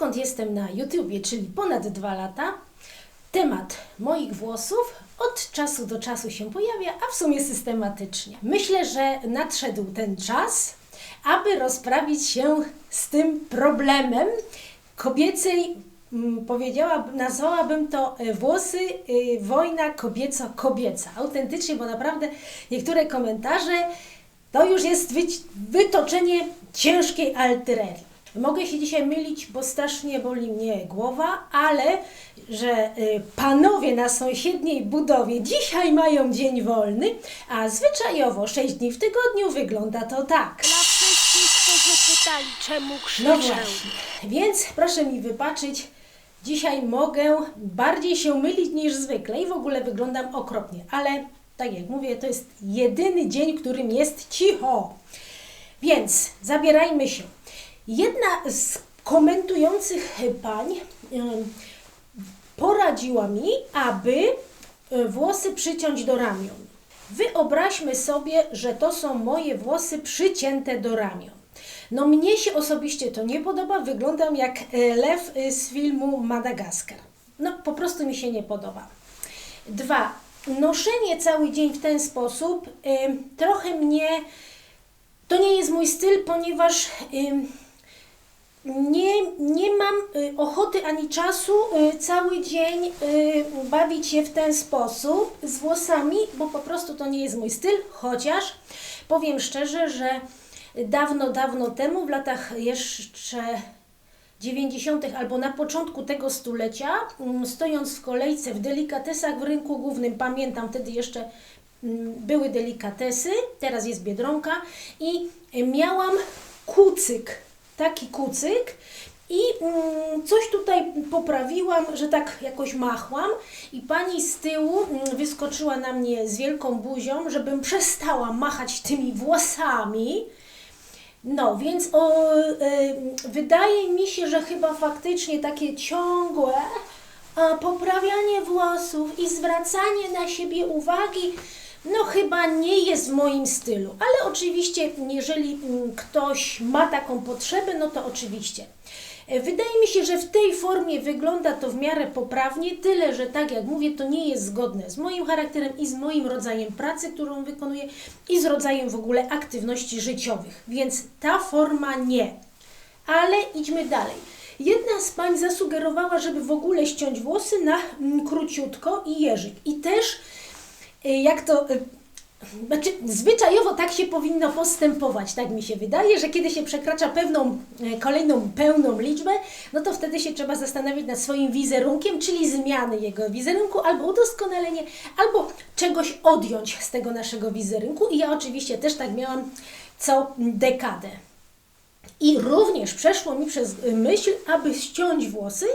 Odkąd jestem na YouTubie, czyli ponad dwa lata, temat moich włosów od czasu do czasu się pojawia, a w sumie systematycznie. Myślę, że nadszedł ten czas, aby rozprawić się z tym problemem kobiecej, mm, powiedziałabym, nazwałabym to e, włosy, y, wojna kobieco-kobieca. Autentycznie, bo naprawdę niektóre komentarze to już jest wytoczenie ciężkiej artylerii. Mogę się dzisiaj mylić, bo strasznie boli mnie głowa, ale że y, panowie na sąsiedniej budowie dzisiaj mają dzień wolny, a zwyczajowo 6 dni w tygodniu wygląda to tak. Dla wszystkich, którzy pytali, czemu krzyczę. No właśnie, więc proszę mi wybaczyć, dzisiaj mogę bardziej się mylić niż zwykle i w ogóle wyglądam okropnie, ale tak jak mówię, to jest jedyny dzień, którym jest cicho. Więc zabierajmy się. Jedna z komentujących pań poradziła mi, aby e, włosy przyciąć do ramion. Wyobraźmy sobie, że to są moje włosy przycięte do ramion. No mnie się osobiście to nie podoba, wyglądam jak e, lew e, z filmu Madagaskar. No po prostu mi się nie podoba. Dwa, noszenie cały dzień w ten sposób em, trochę mnie, to nie jest mój styl, ponieważ em, nie, nie mam y, ochoty ani czasu y, cały dzień y, bawić się w ten sposób z włosami, bo po prostu to nie jest mój styl, chociaż powiem szczerze, że dawno, dawno temu, w latach jeszcze 90. albo na początku tego stulecia, mm, stojąc w kolejce w delikatesach w rynku głównym, pamiętam wtedy jeszcze mm, były delikatesy, teraz jest biedronka i miałam kucyk, taki kucyk i mm, coś tutaj poprawiłam, że tak jakoś machłam i pani z tyłu mm, wyskoczyła na mnie z wielką buzią, żebym przestała machać tymi włosami. No, więc o, y, wydaje mi się, że chyba faktycznie takie ciągłe poprawianie włosów i zwracanie na siebie uwagi, no chyba nie jest w moim stylu. Ale oczywiście, jeżeli mm, ktoś ma taką potrzebę, no to oczywiście. E, Wydaje mi się, że w tej formie wygląda to w miarę poprawnie, tyle że tak jak mówię, to nie jest zgodne z moim charakterem i z moim rodzajem pracy, którą wykonuję i z rodzajem w ogóle aktywności życiowych. Więc ta forma nie. Ale idźmy dalej. Jedna z pań zasugerowała, żeby w ogóle ściąć włosy na mm, króciutko i jeżyk. I też jak to. y, Znaczy, zwyczajowo tak się powinno postępować, tak mi się wydaje, że kiedy się przekracza pewną e, kolejną pełną liczbę, no to wtedy się trzeba zastanowić nad swoim wizerunkiem, czyli zmiany jego wizerunku, albo udoskonalenie, albo czegoś odjąć z tego naszego wizerunku. I ja oczywiście też tak miałam co dekadę. I również przeszło mi przez myśl, aby ściąć włosy.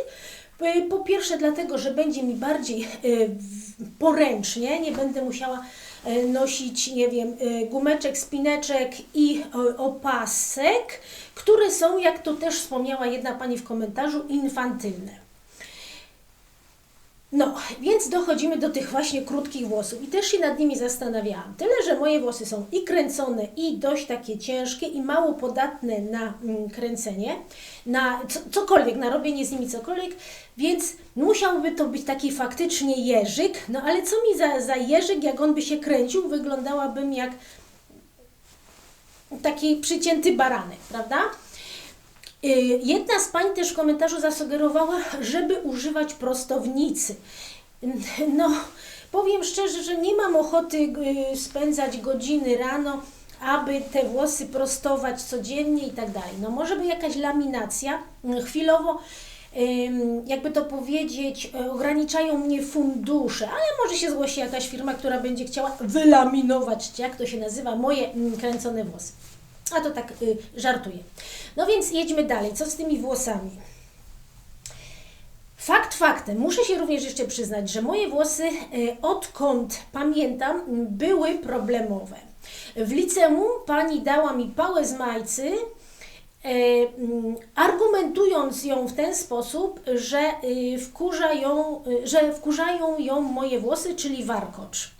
Y, Po pierwsze, dlatego, że będzie mi bardziej w- poręcznie, nie będę musiała y, nosić, nie wiem, gumeczek, spineczek i opasek, które są, jak to też wspomniała jedna pani w komentarzu, infantylne. No, więc dochodzimy do tych właśnie krótkich włosów i też się nad nimi zastanawiałam. Tyle, że moje włosy są i kręcone, i dość takie ciężkie, i mało podatne na mm, kręcenie, na co, cokolwiek, na robienie z nimi cokolwiek, więc musiałby to być taki faktycznie jeżyk. No ale co mi za, za jeżyk, jak on by się kręcił, wyglądałabym jak taki przycięty baranek, prawda? Y, Jedna z pań też w komentarzu zasugerowała, żeby używać prostownicy. No, powiem szczerze, że nie mam ochoty y, spędzać godziny rano, aby te włosy prostować codziennie i tak dalej. No może by jakaś laminacja y, chwilowo jakby to powiedzieć, ograniczają mnie fundusze, ale może się zgłosi jakaś firma, która będzie chciała wylaminować, jak to się nazywa, moje mm, kręcone włosy. A to tak y, żartuję. No więc jedźmy dalej. Co z tymi włosami? Fakt faktem, muszę się również jeszcze przyznać, że moje włosy, y, odkąd pamiętam, były problemowe. W liceum pani dała mi pałę z majcy, y, mm, argumentując ją w ten sposób, że, y, wkurza ją, y, że wkurzają ją moje włosy, czyli warkocz.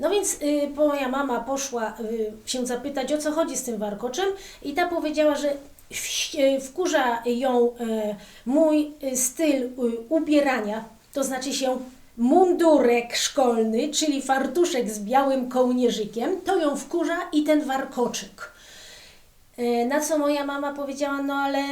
No więc y, moja mama poszła y, się zapytać, o co chodzi z tym warkoczem i ta powiedziała, że wś- wkurza ją e, mój e, styl e, ubierania, to znaczy się mundurek szkolny, czyli fartuszek z białym kołnierzykiem, to ją wkurza i ten warkoczyk. E, Na co moja mama powiedziała, no ale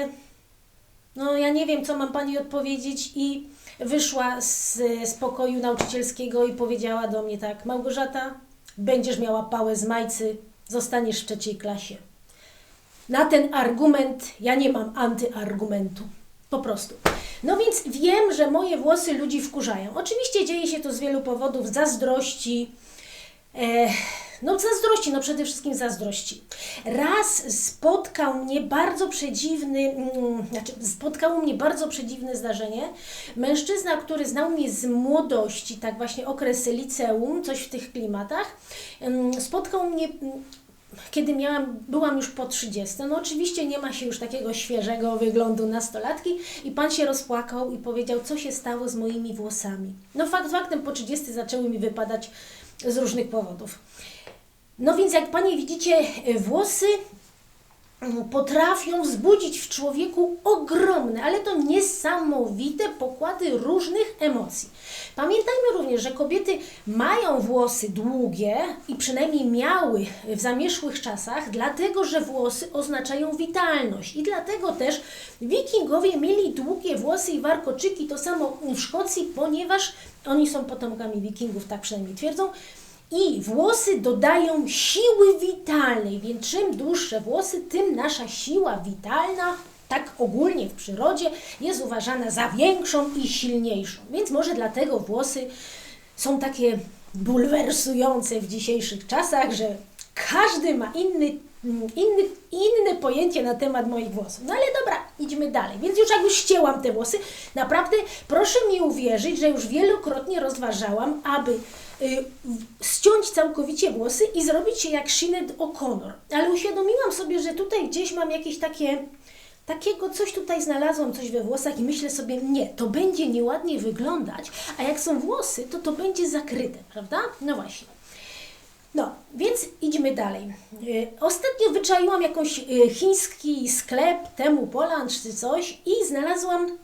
no ja nie wiem, co mam pani odpowiedzieć i wyszła z, z pokoju nauczycielskiego i powiedziała do mnie tak, Małgorzata, będziesz miała pałę z majcy, zostaniesz w trzeciej klasie. Na ten argument ja nie mam antyargumentu. Po prostu. No więc wiem, że moje włosy ludzi wkurzają. Oczywiście dzieje się to z wielu powodów, zazdrości, E, no zazdrości, no przede wszystkim zazdrości. Raz spotkał mnie bardzo przedziwny, mm, znaczy spotkało mnie bardzo przedziwne zdarzenie. Mężczyzna, który znał mnie z młodości, tak właśnie okres liceum, coś w tych klimatach, mm, spotkał mnie mm, kiedy miałam, byłam już po 30, no oczywiście nie ma się już takiego świeżego wyglądu nastolatki i pan się rozpłakał i powiedział, co się stało z moimi włosami. No fakt faktem po 30 zaczęły mi wypadać z różnych powodów. No więc jak Panie widzicie, e, włosy mm, potrafią wzbudzić w człowieku ogromne, ale to niesamowite pokłady różnych emocji. Pamiętajmy również, że kobiety mają włosy długie i przynajmniej miały w zamierzchłych czasach, dlatego że włosy oznaczają witalność i dlatego też wikingowie mieli długie włosy i warkoczyki, to samo w Szkocji, ponieważ oni są potomkami wikingów, tak przynajmniej twierdzą, i włosy dodają siły witalnej, więc czym dłuższe włosy, tym nasza siła witalna, tak ogólnie w przyrodzie, jest uważana za większą i silniejszą. Więc może dlatego włosy są takie bulwersujące w dzisiejszych czasach, że każdy ma inny, inny, inne pojęcie na temat moich włosów. No ale dobra, idźmy dalej. Więc już jak już ścięłam te włosy, naprawdę proszę mi uwierzyć, że już wielokrotnie rozważałam, aby ściąć całkowicie włosy i zrobić się jak Sinead O'Connor. Ale uświadomiłam sobie, że tutaj gdzieś mam jakieś takie takiego coś tutaj znalazłam, coś we włosach i myślę sobie, nie, to będzie nieładnie wyglądać, a jak są włosy, to to będzie zakryte, prawda? No właśnie. No, więc idźmy dalej. Y, Ostatnio wyczaiłam jakąś y, chiński sklep, temu Poland czy coś i znalazłam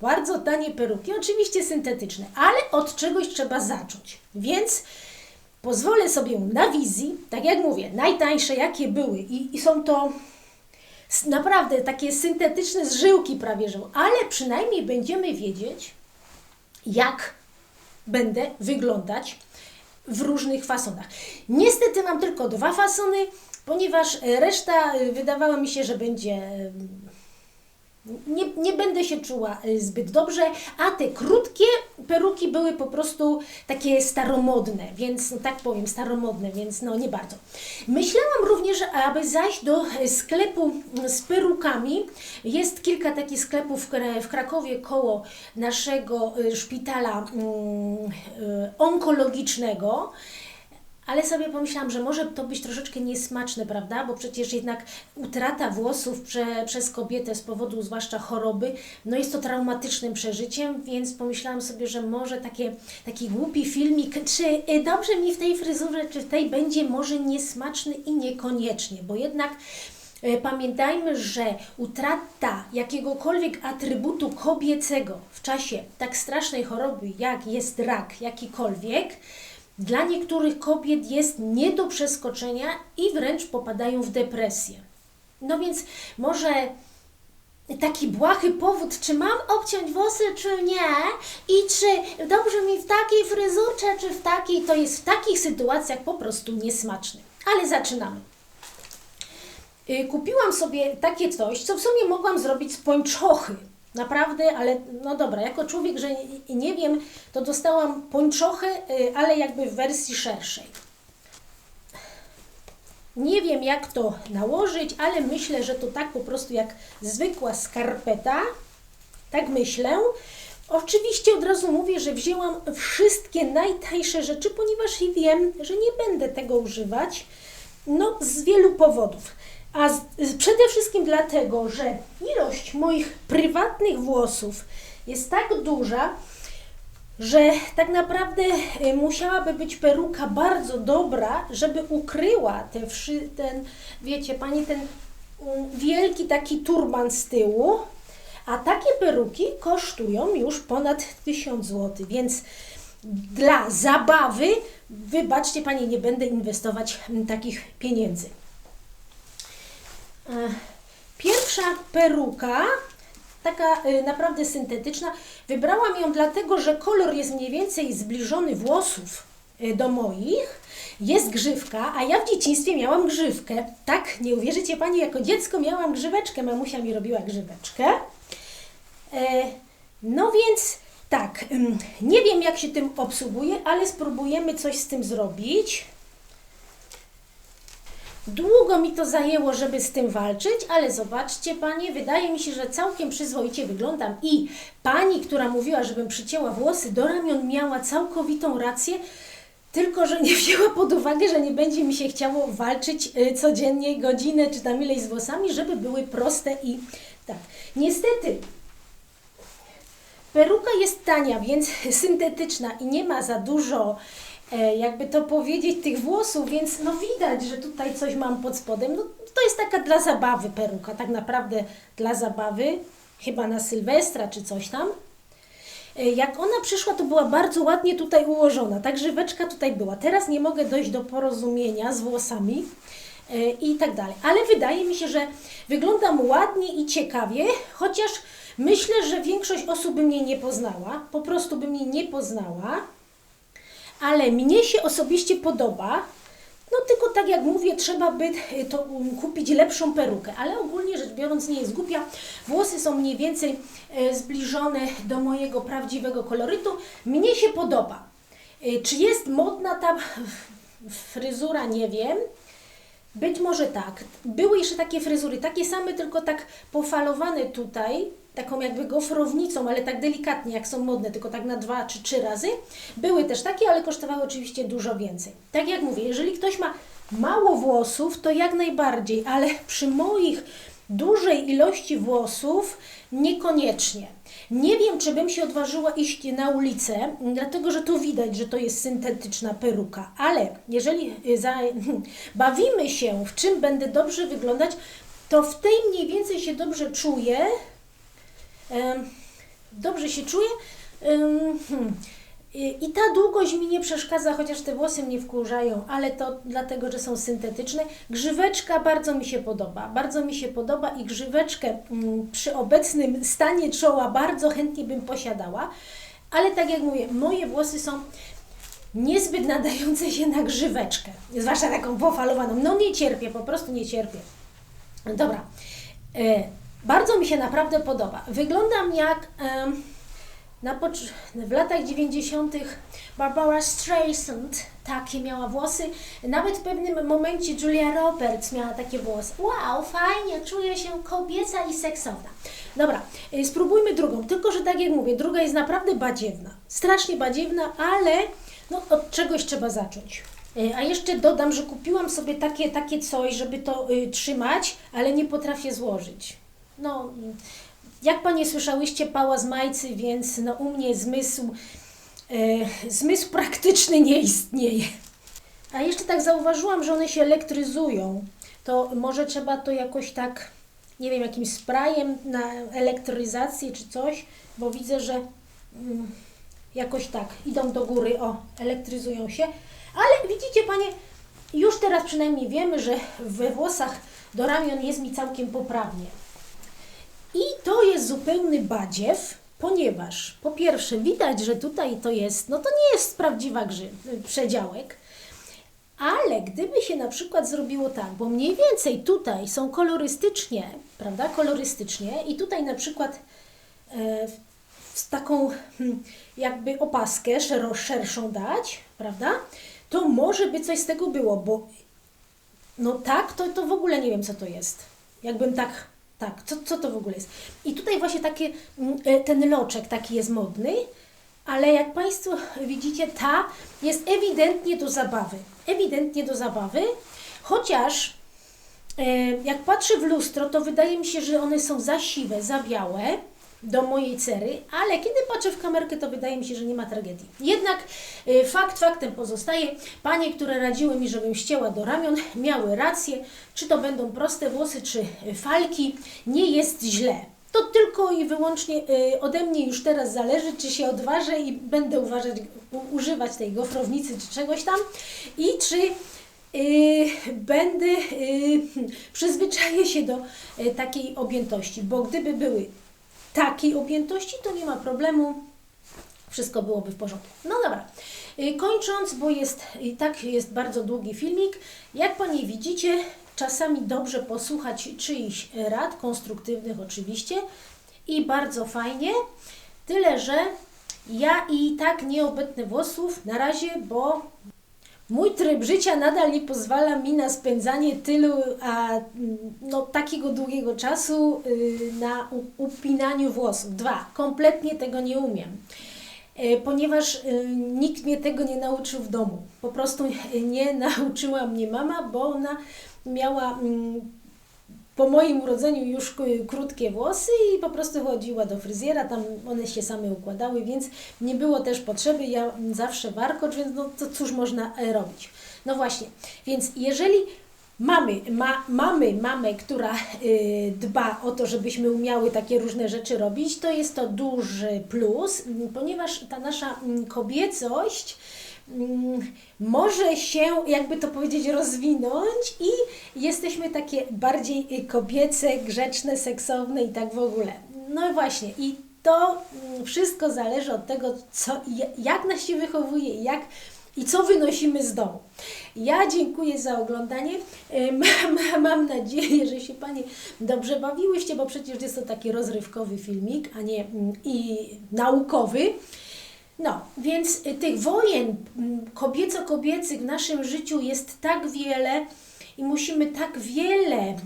bardzo tanie peruki, oczywiście syntetyczne, ale od czegoś trzeba zacząć. Więc pozwolę sobie na wizji, tak jak mówię, najtańsze jakie były i, i są to naprawdę takie syntetyczne z żyłki prawie że, ale przynajmniej będziemy wiedzieć, jak będę wyglądać w różnych fasonach. Niestety mam tylko dwa fasony, ponieważ reszta e, wydawała mi się, że będzie. Nie, nie będę się czuła e, zbyt dobrze, a te krótkie peruki były po prostu takie staromodne, więc no tak powiem, staromodne, więc no nie bardzo. Myślałam również, aby zajść do sklepu z perukami. Jest kilka takich sklepów w Kra- w Krakowie koło naszego e, szpitala mm, e, onkologicznego. Ale sobie pomyślałam, że może to być troszeczkę niesmaczne, prawda? Bo przecież jednak utrata włosów prze, przez kobietę z powodu zwłaszcza choroby, no jest to traumatycznym przeżyciem, więc pomyślałam sobie, że może takie, taki głupi filmik, czy y, dobrze mi w tej fryzurze, czy w tej będzie może niesmaczny i niekoniecznie, bo jednak E, Pamiętajmy, że utrata jakiegokolwiek atrybutu kobiecego w czasie tak strasznej choroby, jak jest rak, jakikolwiek, dla niektórych kobiet jest nie do przeskoczenia i wręcz popadają w depresję. No więc może taki błahy powód, czy mam obciąć włosy, czy nie, i czy dobrze mi w takiej fryzurze, czy w takiej, to jest w takich sytuacjach po prostu niesmaczny. Ale zaczynamy. Y, Kupiłam sobie takie coś, co w sumie mogłam zrobić z pończochy. Naprawdę, ale no dobra, jako człowiek, że nie, wiem, to dostałam pończochę, y, ale jakby w wersji szerszej. Nie wiem, jak to nałożyć, ale myślę, że to tak po prostu jak zwykła skarpeta. Tak myślę. Oczywiście od razu mówię, że wzięłam wszystkie najtańsze rzeczy, ponieważ i wiem, że nie będę tego używać. No, z wielu powodów. A z, przede wszystkim dlatego, że ilość moich prywatnych włosów jest tak duża, że tak naprawdę y, musiałaby być peruka bardzo dobra, żeby ukryła te, wszy- ten, wiecie, pani, ten mm, wielki taki turban z tyłu, a takie peruki kosztują już ponad 1000 zł, więc dla zabawy, wybaczcie Panie, nie będę inwestować mm, takich pieniędzy. E, Pierwsza peruka, taka y, naprawdę syntetyczna, wybrałam ją dlatego, że kolor jest mniej więcej zbliżony włosów y, do moich. Jest grzywka, a ja w dzieciństwie miałam grzywkę. Tak, nie uwierzycie Pani, jako dziecko miałam grzyweczkę, mamusia mi robiła grzyweczkę. E, No więc tak, nie wiem jak się tym obsługuje, ale spróbujemy coś z tym zrobić. Długo mi to zajęło, żeby z tym walczyć, ale zobaczcie Panie, wydaje mi się, że całkiem przyzwoicie wyglądam i Pani, która mówiła, żebym przycięła włosy do ramion, miała całkowitą rację, tylko że nie wzięła pod uwagę, że nie będzie mi się chciało walczyć y, codziennie godzinę czy tam ileś z włosami, żeby były proste i tak. Niestety, Peruka jest tania, więc syntetyczna i nie ma za dużo, jakby to powiedzieć, tych włosów, więc no widać, że tutaj coś mam pod spodem. No, to jest taka dla zabawy peruka, tak naprawdę dla zabawy, chyba na Sylwestra czy coś tam. E, Jak ona przyszła, to była bardzo ładnie tutaj ułożona, tak żyweczka tutaj była. Teraz nie mogę dojść do porozumienia z włosami e, i tak dalej. Ale wydaje mi się, że wyglądam ładnie i ciekawie, chociaż myślę, że większość osób by mnie nie poznała, po prostu by mnie nie poznała, ale mnie się osobiście podoba. No tylko tak jak mówię, trzeba by y, to um, kupić lepszą perukę, ale ogólnie rzecz biorąc nie jest głupia. Włosy są mniej więcej e, zbliżone do mojego prawdziwego kolorytu. Mnie się podoba. E, Czy jest modna ta fryzura? Nie wiem. Być może tak. Były jeszcze takie fryzury, takie same, tylko tak pofalowane tutaj, taką jakby gofrownicą, ale tak delikatnie, jak są modne, tylko tak na dwa czy trzy razy. Były też takie, ale kosztowały oczywiście dużo więcej. Tak jak mówię, jeżeli ktoś ma mało włosów, to jak najbardziej, ale przy moich dużej ilości włosów niekoniecznie. Nie wiem, czy bym się odważyła iść na ulicę, dlatego że tu widać, że to jest syntetyczna peruka, ale jeżeli y, za, bawimy się, w czym będę dobrze wyglądać, to w tej mniej więcej się dobrze czuję. Dobrze się czuję. Hmm. I ta długość mi nie przeszkadza, chociaż te włosy mnie wkurzają, ale to dlatego, że są syntetyczne. Grzyweczka bardzo mi się podoba. Bardzo mi się podoba i grzyweczkę mm, przy obecnym stanie czoła bardzo chętnie bym posiadała. Ale tak jak mówię, moje włosy są niezbyt nadające się na grzyweczkę. Zwłaszcza taką pofalowaną. No nie cierpię, po prostu nie cierpię. Dobra. Bardzo mi się naprawdę podoba. Wyglądam jak w latach 90. Barbara Streisand takie miała włosy. Nawet w pewnym momencie Julia Roberts miała takie włosy. Wow, fajnie, czuję się kobieca i seksowna. Dobra, y, spróbujmy drugą. Tylko, że tak jak mówię, druga jest naprawdę badziewna. Strasznie badziewna, ale no, od czegoś trzeba zacząć. Y, A jeszcze dodam, że kupiłam sobie takie, takie coś, żeby to y, trzymać, ale nie potrafię złożyć. No, jak Panie słyszałyście, pała z majcy, więc no, u mnie zmysł, e, zmysł praktyczny nie istnieje. A jeszcze tak zauważyłam, że one się elektryzują. To może trzeba to jakoś tak, nie wiem, jakimś sprayem na elektryzację czy coś, bo widzę, że mm, jakoś tak idą do góry, o, elektryzują się. Ale widzicie Panie, już teraz przynajmniej wiemy, że we włosach do ramion jest mi całkiem poprawnie. I to jest zupełny badziew, ponieważ po pierwsze widać, że tutaj to jest, no to nie jest prawdziwa grzy, przedziałek, ale gdyby się na przykład zrobiło tak, bo mniej więcej tutaj są kolorystycznie, prawda, kolorystycznie i tutaj na przykład e, taką hmm, jakby opaskę szero, szerszą dać, prawda, to może by coś z tego było, bo no tak, to, to w ogóle nie wiem, co to jest. Jakbym tak, tak, co, co to w ogóle jest? I tutaj właśnie takie, mm, e, ten loczek taki jest modny, ale jak Państwo widzicie, ta jest ewidentnie do zabawy. Ewidentnie do zabawy, chociaż e, jak patrzę w lustro, to wydaje mi się, że one są za siwe, za białe, do mojej cery, ale kiedy patrzę w kamerkę, to wydaje mi się, że nie ma tragedii. Jednak y, fakt faktem pozostaje, panie, które radziły mi, żebym ścięła do ramion, miały rację, czy to będą proste włosy, czy y, falki, nie jest źle. To tylko i wyłącznie y, ode mnie już teraz zależy, czy się odważę i będę uważać, używać tej gofrownicy czy czegoś tam i czy y, będę y, przyzwyczaję się do takiej objętości, bo gdyby były takiej objętości, to nie ma problemu, wszystko byłoby w porządku. No dobra, Y, kończąc, bo jest i tak jest bardzo długi filmik, jak Panie widzicie, czasami dobrze posłuchać czyichś rad, konstruktywnych oczywiście i bardzo fajnie, tyle że ja i tak nie obetnę włosów na razie, bo Mój tryb życia nadal nie pozwala mi na spędzanie tylu, a no, takiego długiego czasu y, na upinaniu włosów. Dwa, kompletnie tego nie umiem, E, ponieważ y, nikt mnie tego nie nauczył w domu. Po prostu nie nauczyła mnie mama, bo ona miała mm, po moim urodzeniu już krótkie włosy i po prostu chodziła do fryzjera, tam one się same układały, więc nie było też potrzeby, ja zawsze warkocz, więc no to cóż można e, robić. No właśnie, więc jeżeli mamy, ma, mamy mamę, która y, dba o to, żebyśmy umiały takie różne rzeczy robić, to jest to duży plus, ponieważ ta nasza mm, kobiecość może się, jakby to powiedzieć, rozwinąć i jesteśmy takie bardziej kobiece, grzeczne, seksowne i tak w ogóle. No właśnie, i to mm, wszystko zależy od tego, co, ja- jak nas się wychowuje, jak i co wynosimy z domu. Ja dziękuję za oglądanie. Y, Mam, mam nadzieję, że się Panie dobrze bawiłyście, bo przecież jest to taki rozrywkowy filmik, a nie mm, i naukowy. No, więc y, tych wojen kobieco-kobiecych w naszym życiu jest tak wiele i musimy tak wiele e,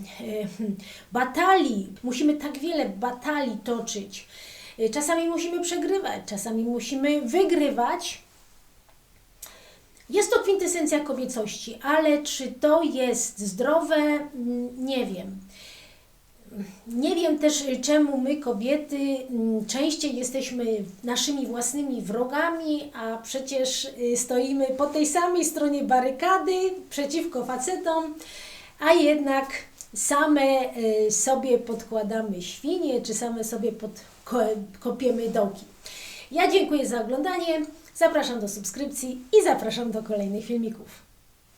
hmm, batalii, musimy tak wiele batalii toczyć. Y, Czasami musimy przegrywać, czasami musimy wygrywać. Jest to kwintesencja kobiecości, ale czy to jest zdrowe? Mm, Nie wiem. Nie wiem też, y, czemu my, kobiety, mm, częściej jesteśmy naszymi własnymi wrogami, a przecież y, stoimy po tej samej stronie barykady przeciwko facetom, a jednak same y, sobie podkładamy świnie, czy same sobie podkopiemy dołki. Ja dziękuję za oglądanie, zapraszam do subskrypcji i zapraszam do kolejnych filmików.